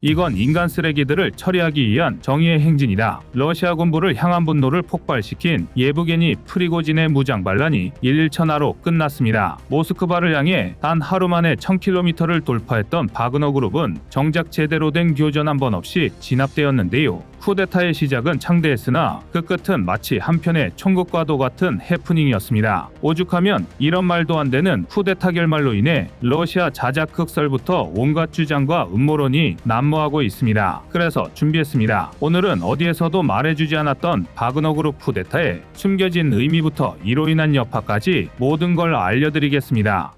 이건 인간 쓰레기들을 처리하기 위한 정의의 행진이다. 러시아 군부를 향한 분노를 폭발시킨 예부게니 프리고진의 무장 반란이 1일천하로 끝났습니다. 모스크바를 향해 단 하루 만에 1000km를 돌파했던 바그너 그룹은 정작 제대로 된 교전 한 번 없이 진압되었는데요. 쿠데타의 시작은 창대했으나 그 끝은 마치 한편의 총극과도 같은 해프닝이었습니다. 오죽하면 이런 말도 안 되는 쿠데타 결말로 인해 러시아 자작 극설부터 온갖 주장과 음모론이 난무하고 있습니다. 그래서 준비했습니다. 오늘은 어디에서도 말해주지 않았던 바그너 그룹 쿠데타의 숨겨진 의미부터 이로 인한 여파까지 모든 걸 알려드리겠습니다.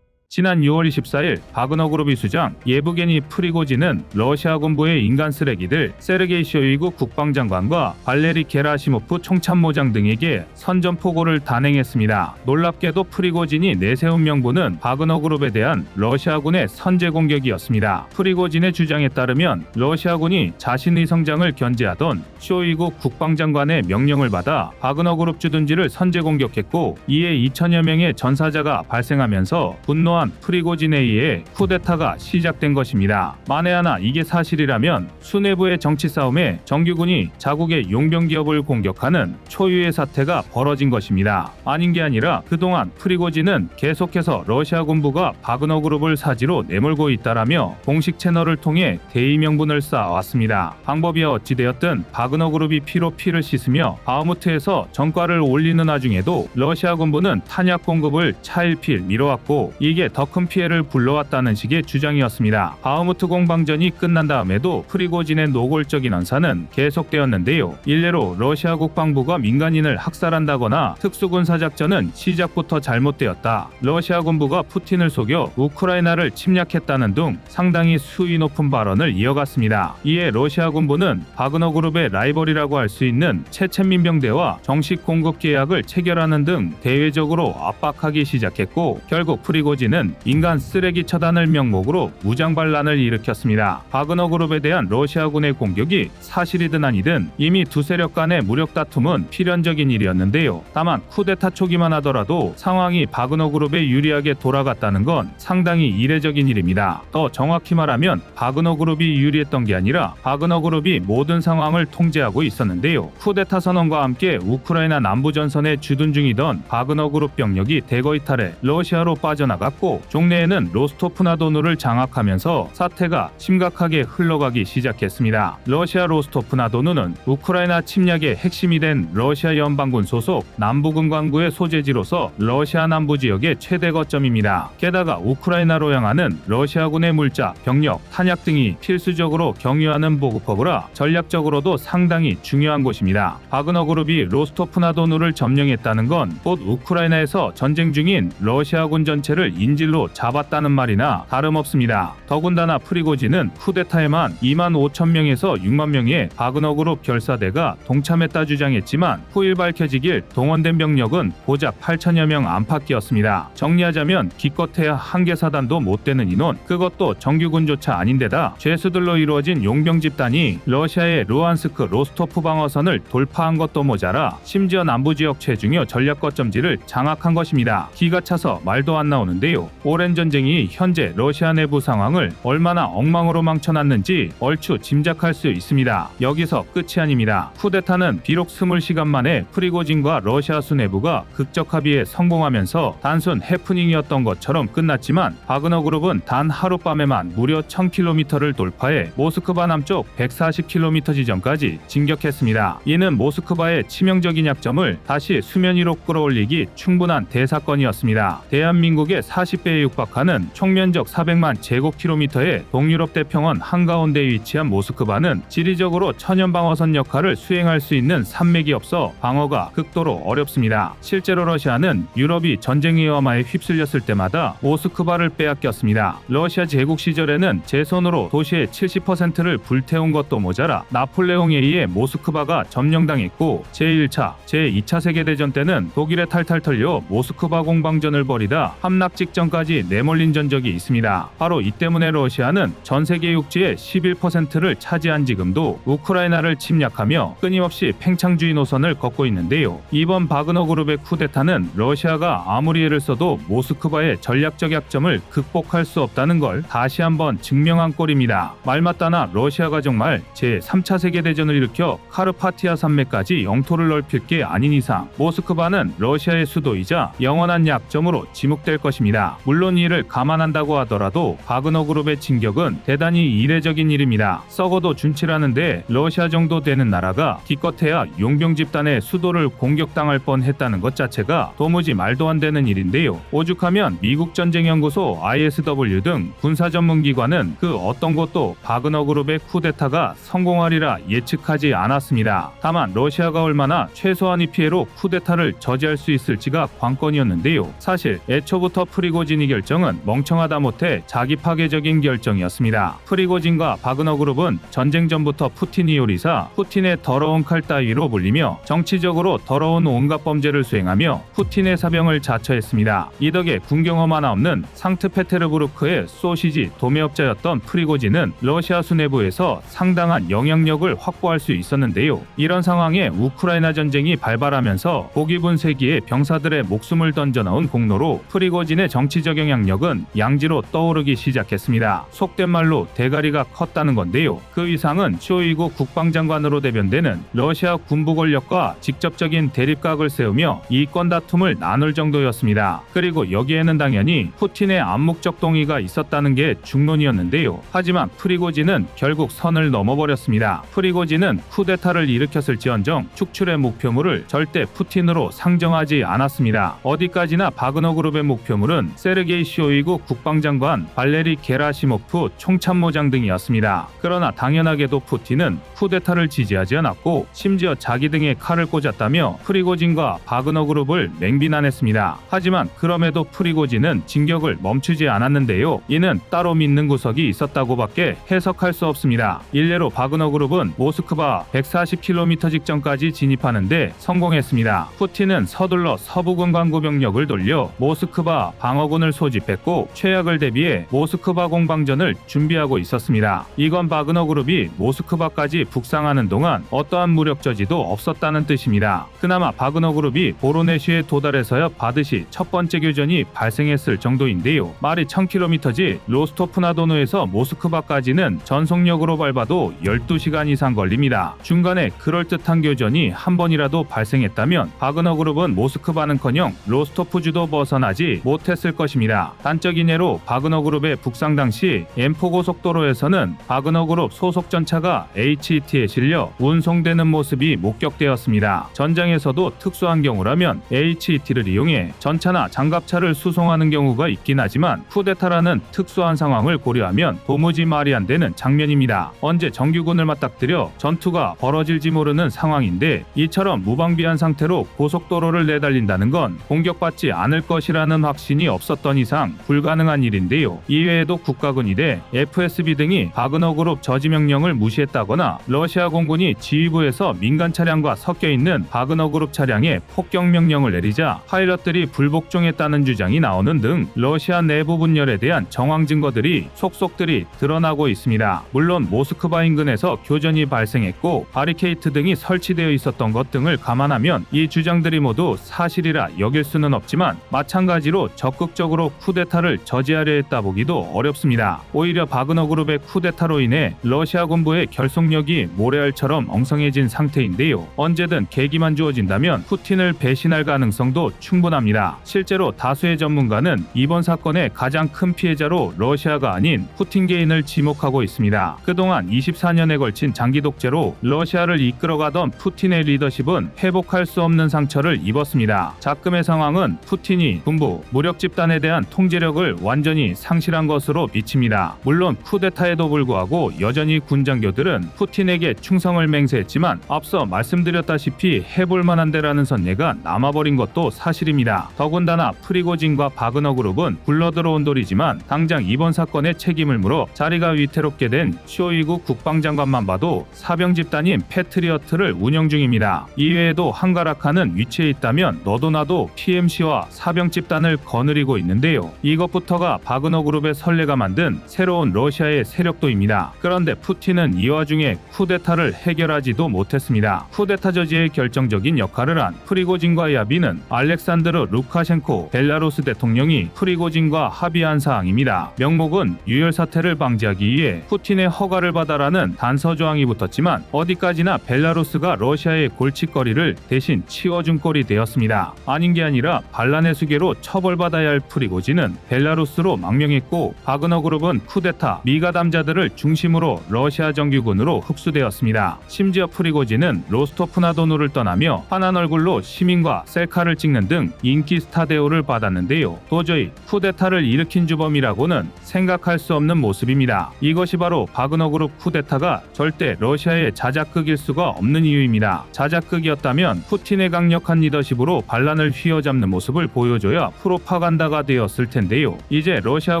지난 6월 24일 바그너 그룹이 수장 예브게니 프리고진은 러시아 군부의 인간 쓰레기들 세르게이 쇼이구 국방장관과 발레리 게라시모프 총참모장 등에게 선전포고를 단행했습니다. 놀랍게도 프리고진이 내세운 명분은 바그너 그룹에 대한 러시아군의 선제 공격이었습니다. 프리고진의 주장에 따르면 러시아군이 자신의 성장을 견제하던 쇼이구 국방장관의 명령을 받아 바그너 그룹 주둔지를 선제 공격했고 이에 2천여 명의 전사자가 발생하면서 분노한 프리고진에 의해 쿠데타가 시작된 것입니다. 만에 하나 이게 사실이라면 수뇌부의 정치 싸움에 정규군이 자국의 용병 기업을 공격하는 초유의 사태가 벌어진 것입니다. 아닌 게 아니라 그동안 프리고진은 계속해서 러시아 군부가 바그너 그룹을 사지로 내몰고 있다라며 공식 채널을 통해 대의 명분을 쌓아왔습니다. 방법이 어찌되었든 바그 너 그룹이 피로 피를 씻으며 바흐무트에서 전과를 올리는 와중에도 러시아 군부는 탄약 공급을 차일피일 미뤄왔고 이게 더 큰 피해를 불러왔다는 식의 주장이었습니다. 바흐무트 공방전이 끝난 다음에도 프리고진의 노골적인 언사는 계속되었는데요. 일례로 러시아 국방부가 민간인을 학살한다거나 특수군사 작전은 시작부터 잘못되었다. 러시아 군부가 푸틴을 속여 우크라이나를 침략했다는 등 상당히 수위 높은 발언을 이어갔습니다. 이에 러시아 군부는 바그너 그룹의 라이벌이라고 할 수 있는 체첸 민병대와 정식 공급 계약을 체결하는 등 대외적으로 압박하기 시작했고 결국 프리고진은 인간 쓰레기 처단을 명목으로 무장 반란을 일으켰습니다. 바그너 그룹에 대한 러시아군의 공격이 사실이든 아니든 이미 두 세력 간의 무력 다툼은 필연적인 일이었는데요. 다만 쿠데타 초기만 하더라도 상황이 바그너 그룹에 유리하게 돌아갔다는 건 상당히 이례적인 일입니다. 더 정확히 말하면 바그너 그룹이 유리했던 게 아니라 바그너 그룹이 모든 상황을 통 제하고 있었는데요. 쿠데타 선언과 함께 우크라이나 남부 전선에 주둔 중이던 바그너 그룹 병력이 대거 이탈해 러시아로 빠져나갔고 종래에는 로스토프나도누를 장악하면서 사태가 심각하게 흘러가기 시작했습니다. 러시아 로스토프나도누는 우크라이나 침략의 핵심이 된 러시아 연방군 소속 남부군관구의 소재지로서 러시아 남부 지역의 최대 거점입니다. 게다가 우크라이나로 향하는 러시아군의 물자, 병력, 탄약 등이 필수적으로 경유하는 보급허브라 전략적으로도 상 당히 중요한 곳입니다. 바그너 그룹이 로스토프나도누를 점령했다는 건 곧 우크라이나에서 전쟁 중인 러시아군 전체를 인질로 잡았다는 말이나 다름없습니다. 더군다나 프리고진은 쿠데타에만 2만 5천 명에서 6만 명의 바그너 그룹 결사대가 동참했다 주장했지만 후일 밝혀지길 동원된 병력은 고작 8천여 명 안팎이었습니다. 정리하자면 기껏해야 한 개 사단도 못 되는 인원, 그것도 정규군조차 아닌데다 죄수들로 이루어진 용병 집단이 러시아의 루안스크 로스토프 방어선을 돌파한 것도 모자라 심지어 남부 지역 최중요 전략 거점지를 장악한 것입니다. 기가 차서 말도 안 나오는데요. 오랜 전쟁이 현재 러시아 내부 상황을 얼마나 엉망으로 망쳐놨는지 얼추 짐작할 수 있습니다. 여기서 끝이 아닙니다. 쿠데타는 비록 스물 시간 만에 프리고진과 러시아 수뇌부가 극적 합의에 성공하면서 단순 해프닝이었던 것처럼 끝났지만 바그너 그룹은 단 하룻밤에만 무려 1000km를 돌파해 모스크바 남쪽 140km 지점까지 진격했습니다. 이는 모스크바의 치명적인 약점을 다시 수면 위로 끌어올리기 충분한 대사건이었습니다. 대한민국의 40배에 육박하는 총면적 400만 제곱킬로미터의 동유럽 대평원 한가운데에 위치한 모스크바는 지리적으로 천연 방어선 역할을 수행할 수 있는 산맥이 없어 방어가 극도로 어렵습니다. 실제로 러시아는 유럽이 전쟁 위험화에 휩쓸렸을 때마다 모스크바를 빼앗겼습니다. 러시아 제국 시절에는 제 손으로 도시의 70%를 불태운 것도 모자라 나폴레옹 에 의해 모스크바가 점령당했고 제1차, 제2차 세계대전 때는 독일에 탈탈 털려 모스크바 공방전을 벌이다 함락 직전까지 내몰린 전적이 있습니다. 바로 이 때문에 러시아는 전 세계 육지의 11%를 차지한 지금도 우크라이나를 침략하며 끊임없이 팽창주의 노선을 걷고 있는데요. 이번 바그너 그룹의 쿠데타는 러시아가 아무리 애를 써도 모스크바의 전략적 약점을 극복할 수 없다는 걸 다시 한번 증명한 꼴입니다. 말맞다나 러시아가 정말 제3차 세계대전을 일으켜 카르파티아 산맥까지 영토를 넓힐 게 아닌 이상 모스크바는 러시아의 수도이자 영원한 약점으로 지목될 것입니다. 물론 이를 감안한다고 하더라도 바그너 그룹의 진격은 대단히 이례적인 일입니다. 썩어도 준치라는데 러시아 정도 되는 나라가 기껏해야 용병 집단의 수도를 공격당할 뻔했다는 것 자체가 도무지 말도 안 되는 일인데요. 오죽하면 미국 전쟁연구소 ISW 등 군사 전문기관은 그 어떤 것도 바그너 그룹의 쿠데타가 성공하리라 예측 하지 않았습니다. 다만 러시아가 얼마나 최소한의 피해로 쿠데타를 저지할 수 있을지가 관건이었는데요. 사실 애초부터 프리고진이 결정은 멍청하다 못해 자기 파괴적인 결정이었습니다. 프리고진과 바그너 그룹은 전쟁 전부터 푸틴이 요리사, 푸틴의 더러운 칼 따위로 불리며 정치적으로 더러운 온갖 범죄를 수행하며 푸틴의 사병을 자처했습니다. 이 덕에 군경험 하나 없는 상트페테르부르크의 소시지 도매업자였던 프리고진은 러시아 수뇌부에서 상당한 영향력을 확보 할 수 있었는데요. 이런 상황에 우크라이나 전쟁이 발발하면서 보기 분 세기에 병사들의 목숨을 던져넣은 공로로 프리고진의 정치적 영향력은 양지로 떠오르기 시작했습니다. 속된 말로 대가리가 컸다는 건데요. 그 이상은 쇼이구 국방장관으로 대변되는 러시아 군부 권력과 직접적인 대립각을 세우며 이권 다툼을 나눌 정도였습니다. 그리고 여기에는 당연히 푸틴의 암묵적 동의가 있었다는 게 중론이었는데요. 하지만 프리고진은 결국 선을 넘어버렸습니다. 프리고진 은 쿠데타를 일으켰을지언정 축출의 목표물을 절대 푸틴으로 상정하지 않았습니다. 어디까지나 바그너 그룹의 목표물은 세르게이 쇼이구 국방장관, 발레리 게라시모프 총참모장 등이었습니다. 그러나 당연하게도 푸틴은 쿠데타를 지지하지 않았고 심지어 자기 등에 칼을 꽂았다며 프리고진과 바그너 그룹을 맹비난했습니다. 하지만 그럼에도 프리고진은 진격을 멈추지 않았는데요. 이는 따로 믿는 구석이 있었다고밖에 해석할 수 없습니다. 일례로 바그너 그룹은 모스크 바 140km 직전까지 진입하는데 성공했습니다. 푸틴은 서둘러 서부군 광구 병력을 돌려 모스크바 방어군을 소집했고 최악을 대비해 모스크바 공방전을 준비하고 있었습니다. 이건 바그너 그룹이 모스크바까지 북상하는 동안 어떠한 무력 저지도 없었다는 뜻입니다. 그나마 바그너 그룹이 보로네시에 도달해서야 받으시 첫 번째 교전이 발생했을 정도인데요. 말이 1000km지 로스토프나도노에서 모스크바까지는 전속력으로 밟아도 12시간 이상 걸 립니다. 중간에 그럴듯한 교전이 한 번이라도 발생했다면 바그너 그룹은 모스크바는커녕 로스토프주도 벗어나지 못했을 것입니다. 단적인 예로 바그너 그룹의 북상 당시 M4 고속도로에서는 바그너 그룹 소속 전차가 HET에 실려 운송되는 모습이 목격되었습니다. 전장에서도 특수한 경우라면 HET를 이용해 전차나 장갑차를 수송하는 경우가 있긴 하지만 쿠데타라는 특수한 상황을 고려하면 도무지 말이 안 되는 장면입니다. 언제 정규군을 맞닥뜨려 전투가 벌어질지 모르는 상황인데 이처럼 무방비한 상태로 고속도로를 내달린다는 건 공격받지 않을 것이라는 확신이 없었던 이상 불가능한 일인데요. 이외에도 국가군이 돼 FSB 등이 바그너 그룹 저지 명령을 무시했다거나 러시아 공군이 지휘부에서 민간 차량과 섞여 있는 바그너 그룹 차량에 폭격 명령을 내리자 파일럿들이 불복종했다는 주장이 나오는 등 러시아 내부 분열에 대한 정황 증거들이 속속들이 드러나고 있습니다. 물론 모스크바 인근에서 교전이 발생 했고 바리케이트 등이 설치되어 있었던 것 등을 감안하면 이 주장들이 모두 사실이라 여길 수는 없지만 마찬가지로 적극적으로 쿠데타를 저지하려 했다 보기도 어렵습니다. 오히려 바그너 그룹의 쿠데타로 인해 러시아 군부의 결속력이 모래알처럼 엉성해진 상태인데요. 언제든 계기만 주어진다면 푸틴을 배신할 가능성도 충분합니다. 실제로 다수의 전문가는 이번 사건의 가장 큰 피해자로 러시아가 아닌 푸틴 개인을 지목하고 있습니다. 그동안 24년에 걸친 장기 독재 로 러시아를 이끌어가던 푸틴의 리더십은 회복할 수 없는 상처를 입었습니다. 작금의 상황은 푸틴이 군부, 무력 집단에 대한 통제력을 완전히 상실한 것으로 비칩니다. 물론 쿠데타에도 불구하고 여전히 군장교들은 푸틴에게 충성을 맹세했지만 앞서 말씀드렸다시피 해볼 만한 데라는 선례가 남아버린 것도 사실입니다. 더군다나 프리고진과 바그너 그룹은 굴러들어온 돌이지만 당장 이번 사건의 책임을 물어 자리가 위태롭게 된 쇼이구 국방장관만 봐도 파병 집단인 패트리어트를 운영 중입니다. 이외에도 한가라카는 위치해 있다면 너도나도 PMC와 사병 집단을 거느리고 있는데요. 이것부터가 바그너 그룹의 설레가 만든 새로운 러시아의 세력도입니다. 그런데 푸틴은 이 와중에 쿠데타를 해결하지도 못했습니다. 쿠데타 저지의 결정적인 역할을 한 프리고진과 야비는 알렉산드르 루카셴코 벨라루스 대통령이 프리고진과 합의한 사항입니다. 명목은 유혈 사태를 방지하기 위해 푸틴의 허가를 받아라는 단서 조항이 붙었지 만 어디까지나 벨라루스가 러시아의 골칫거리를 대신 치워준 꼴이 되었습니다. 아닌 게 아니라 반란의 수계로 처벌받아야 할 프리고진은 벨라루스로 망명했고 바그너 그룹은 쿠데타 미가담자들을 중심으로 러시아 정규군으로 흡수되었습니다. 심지어 프리고진은 로스토프나도누를 떠나며 환한 얼굴로 시민과 셀카를 찍는 등 인기 스타 대우를 받았는데요. 도저히 쿠데타를 일으킨 주범이라고는 생각할 수 없는 모습입니다. 이것이 바로 바그너 그룹 쿠데타가 절대 러시아 의 자작극일 수가 없는 이유입니다. 자작극이었다면 푸틴의 강력한 리더십으로 반란을 휘어잡는 모습을 보여줘야 프로파간다가 되었을 텐데요. 이제 러시아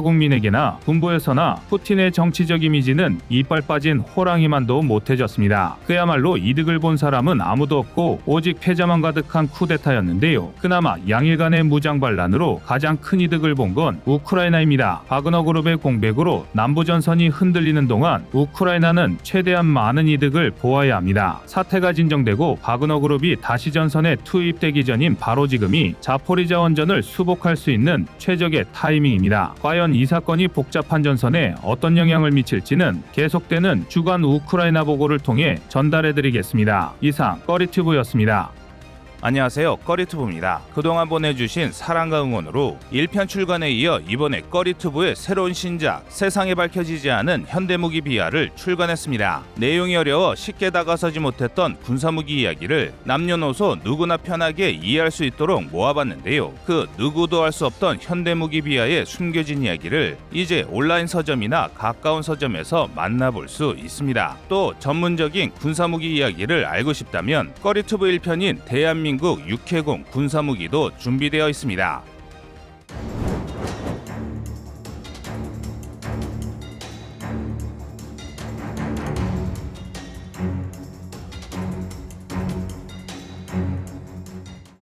국민에게나 군부에서나 푸틴의 정치적 이미지는 이빨 빠진 호랑이만도 못해졌습니다. 그야말로 이득을 본 사람은 아무도 없고 오직 패자만 가득한 쿠데타였는데요. 그나마 양일 간의 무장 반란으로 가장 큰 이득을 본 건 우크라이나입니다. 바그너 그룹의 공백으로 남부 전선이 흔들리는 동안 우크라이나는 최대한 많은 이득을 보아야 합니다. 사태가 진정되고 바그너 그룹이 다시 전선에 투입되기 전인 바로 지금이 자포리자 원전을 수복할 수 있는 최적의 타이밍입니다. 과연 이 사건이 복잡한 전선에 어떤 영향을 미칠지는 계속되는 주간 우크라이나 보고를 통해 전달해드리겠습니다. 이상 꺼리튜브였습니다. 안녕하세요. 꺼리투브입니다. 그동안 보내주신 사랑과 응원으로 1편 출간에 이어 이번에 꺼리투브의 새로운 신작 세상에 밝혀지지 않은 현대무기 비하를 출간했습니다. 내용이 어려워 쉽게 다가서지 못했던 군사무기 이야기를 남녀노소 누구나 편하게 이해할 수 있도록 모아봤는데요. 그 누구도 알 수 없던 현대무기 비하의 숨겨진 이야기를 이제 온라인 서점이나 가까운 서점에서 만나볼 수 있습니다. 또 전문적인 군사무기 이야기를 알고 싶다면 꺼리투브 1편인 대한민국 육해공 군사무기도 준비되어 있습니다.